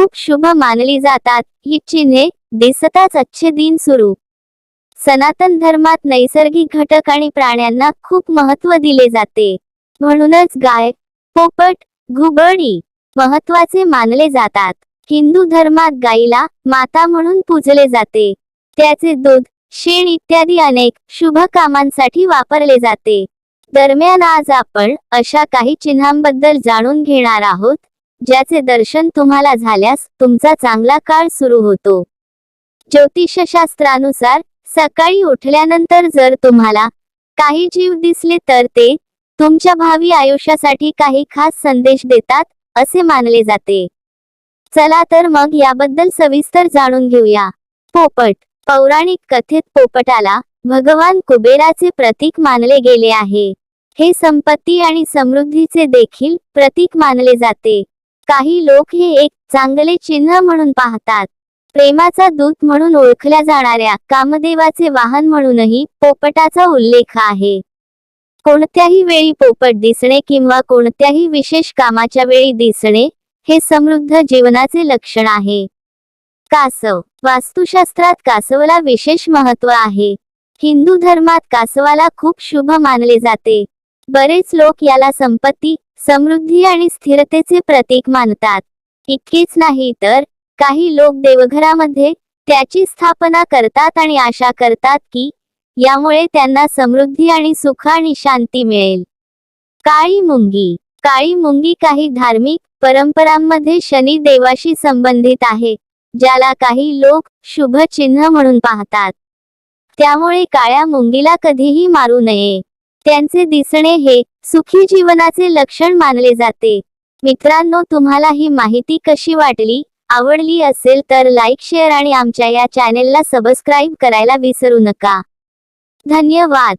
खूप शुभ मानली जातात. ही चिन्हे दिसताच अच्छे दिन सुरू. सनातन धर्मात नैसर्गिक घटक आणि प्राण्यांना खूप महत्त्व दिले जाते. म्हणूनच गाय पोपट घुबडी महत्त्वाचे मानले जातात. हिंदू धर्मात गायीला माता म्हणून पूजले जाते. त्याचे दूध शेण इत्यादी अनेक शुभ कामांसाठी वापरले जाते. दरम्यान आज आपण अशा काही चिन्हांबद्दल जाणून घेणार आहोत. ज्याचे दर्शन तुम्हाला झाल्यास तुमचा चांगला काळ सुरू होतो. ज्योतिषशास्त्रानुसार सकाळी उठल्यानंतर जर तुम्हाला काही जीव दिसले तर ते तुमच्या भावी आयुष्यासाठी काही खास संदेश देतात असे मानले जाते. चला तर मग याबद्दल सविस्तर जाणून घेऊया. पोपट पौराणिक कथेत पोपटाला भगवान कुबेराचे प्रतीक मानले गेले आहे. हे संपत्ती आणि समृद्धीचे देखील प्रतीक मानले जाते. काही लोक हे एक चांगले चिन्ह म्हणून पाहतात. प्रेमाचा दूत म्हणून ओळखल्या जाणाऱ्या कामदेवाचे वाहन म्हणूनही पोपटाचा उल्लेख आहे. कोणत्याही वेळी पोपट दिसणे किंवा कोणत्याही विशेष कामाच्या वेळी दिसणे हे समृद्ध जीवनाचे लक्षण आहे. कासव. वास्तुशास्त्रात कासवाला विशेष महत्त्व आहे. हिंदू धर्मात कासवाला खूप शुभ मानले जाते. बरेच लोक याला संपत्ती समृद्धी आणि स्थिरतेचे प्रतीक मानतात. इतकेच नाही तर काही लोक देवघरामध्ये त्याची स्थापना करतात आणि आशा करतात की यामुळे त्यांना समृद्धी आणि सुख आणि शांती मिळेल. काळी मुंगी. काळी मुंगी काही धार्मिक परंपरांमध्ये शनी देवाशी संबंधित आहे ज्याला काही लोक शुभ चिन्ह म्हणून पाहतात. त्यामुळे काळ्या मुंगीला कधीही मारू नये. त्यांचे दिसणे हे सुखी जीवनाचे लक्षण मानले जाते. मित्रांनो तुम्हाला ही माहिती कशी वाटली आवडली असेल तर लाईक शेअर आणि आमच्या या चॅनेलला सबस्क्राईब करायला विसरू नका. धन्यवाद.